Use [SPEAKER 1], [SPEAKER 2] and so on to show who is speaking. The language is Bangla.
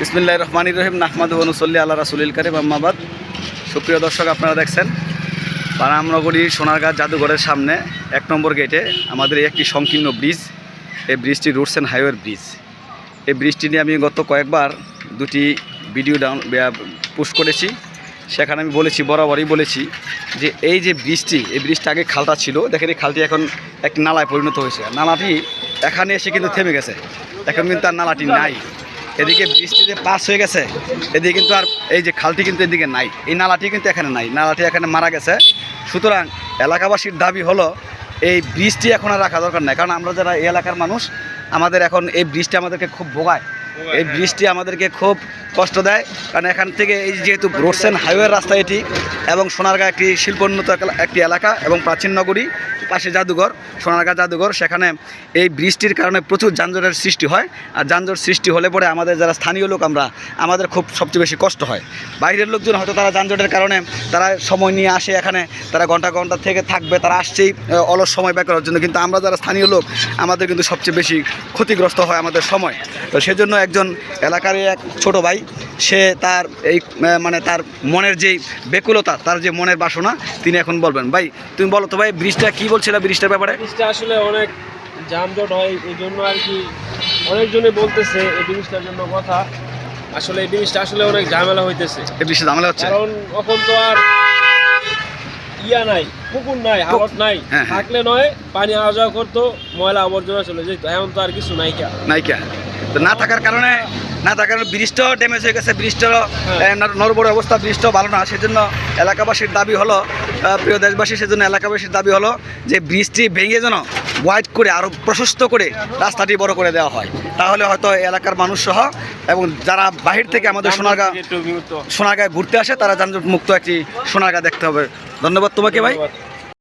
[SPEAKER 1] বিসমিল্লাহ রহমানির রহিম নাহমাদ অনুসল্লি আল্লাহ রাসুলিল কারিম আহমাবাদ সুপ্রিয় দর্শক, আপনারা দেখছেন পানামনগরী সোনারগাঁ জাদুঘরের সামনে এক নম্বর গেটে আমাদের একটি সংকীর্ণ ব্রিজ, এই ব্রিজটি রুটস অ্যান্ড হাইওয়ের ব্রিজ। এই ব্রিজটি নিয়ে আমি গত কয়েকবার দুটি ভিডিও ডাউন পোস্ট করেছি। সেখানে আমি বলেছি, বরাবরই বলেছি যে এই যে ব্রিজটি, এই ব্রিজটা আগে খালটা ছিল, দেখেন এই খালটি এখন একটি নালায় পরিণত হয়েছে। নালাটি এখানে এসে কিন্তু থেমে গেছে। এখন কিন্তু তার নালাটি নাই। এদিকে বৃষ্টি যে পাস হয়ে গেছে। এদিকে কিন্তু আর এই যে খালটি কিন্তু এদিকে নাই। এই নালাটি কিন্তু এখানে নাই। নালাটি এখানে মারা গেছে। সুতরাং এলাকাবাসীর দাবি হলো, এই বৃষ্টি এখন আর রাখা দরকার নাই। কারণ আমরা যারা এই এলাকার মানুষ, আমাদের এখন এই বৃষ্টি আমাদেরকে খুব ভোগায়। এই ব্রিজটি আমাদেরকে খুব কষ্ট দেয়। কারণ এখান থেকে এই যেহেতু রোডসেন হাইওয়ের রাস্তা এটি এবং সোনারগাঁ একটি শিল্পোন্নত একটি এলাকা এবং প্রাচীন নগরী, পাশে জাদুঘর, সোনারগাঁ জাদুঘর, সেখানে এই বৃষ্টির কারণে প্রচুর যানজটের সৃষ্টি হয়। আর যানজট সৃষ্টি হলে পরে আমাদের যারা স্থানীয় লোক আমরা, আমাদের খুব সবচেয়ে বেশি কষ্ট হয়। বাইরের লোকজন হয়তো তারা যানজটের কারণে তারা সময় নিয়ে আসে এখানে, তারা ঘণ্টা ঘণ্টা থেকে থাকবে, তারা আসছেই অলস সময় ব্যয় করার জন্য। কিন্তু আমরা যারা স্থানীয় লোক, আমাদের কিন্তু সবচেয়ে বেশি ক্ষতিগ্রস্ত হয় আমাদের সময়। তো সেজন্য একজন এলাকারই এক ছোট ভাই, সে তার এই মানে তার মনের যেই বেকুলতা, তার যে মনের বাসনা, তিনি এখন বলবেন। ভাই, তুমি বলো তো ভাই, ব্রিজটা কী বলছিলে ব্রিজটার ব্যাপারে?
[SPEAKER 2] ব্রিজটা আসলে অনেক যানজট হয়, এই জন্য আর কি অনেকজনে বলতেছে এই জিনিসটার জন্য কথা। আসলে এই জিনিসটা আসলে অনেক ঝামেলা হইতেছে।
[SPEAKER 1] এই বৃষ্টি ঝামেলা হচ্ছে।
[SPEAKER 2] কারণ এখন তো আর ইয়া নাই পুকুর নাই হালট নাই।
[SPEAKER 1] হ্যাঁ, হ্যাঁ।
[SPEAKER 2] থাকলে নয় পানি আওয়া যাওয়া করতো ময়লা আবর্জনা চলে যেত। এখন তো আর কিছু নাই কা।
[SPEAKER 1] নাইকা। তো না থাকার কারণে না থাকার কারণে ব্রিজটাও ড্যামেজ হয়ে গেছে ব্রিজটারও
[SPEAKER 2] হ্যাঁ।
[SPEAKER 1] নরবড় অবস্থা ব্রিজটাও ভালো না। সেজন্য এলাকাবাসীর দাবি হলো প্রিয় দেশবাসী সেজন্য এলাকাবাসীর দাবি হলো যে ব্রিজটি ভেঙে যেন ওয়াইড করে আরও প্রশস্ত করে রাস্তাটি বড় করে দেওয়া হয়। তাহলে হয়তো এলাকার মানুষ সহ এবং যারা বাহির থেকে আমাদের সোনারগাঁ সোনাগায় ঘুরতে আসে তারা যানজট মুক্ত একটি সোনাগা দেখতে হবে। ধন্যবাদ তোমাকে ভাই।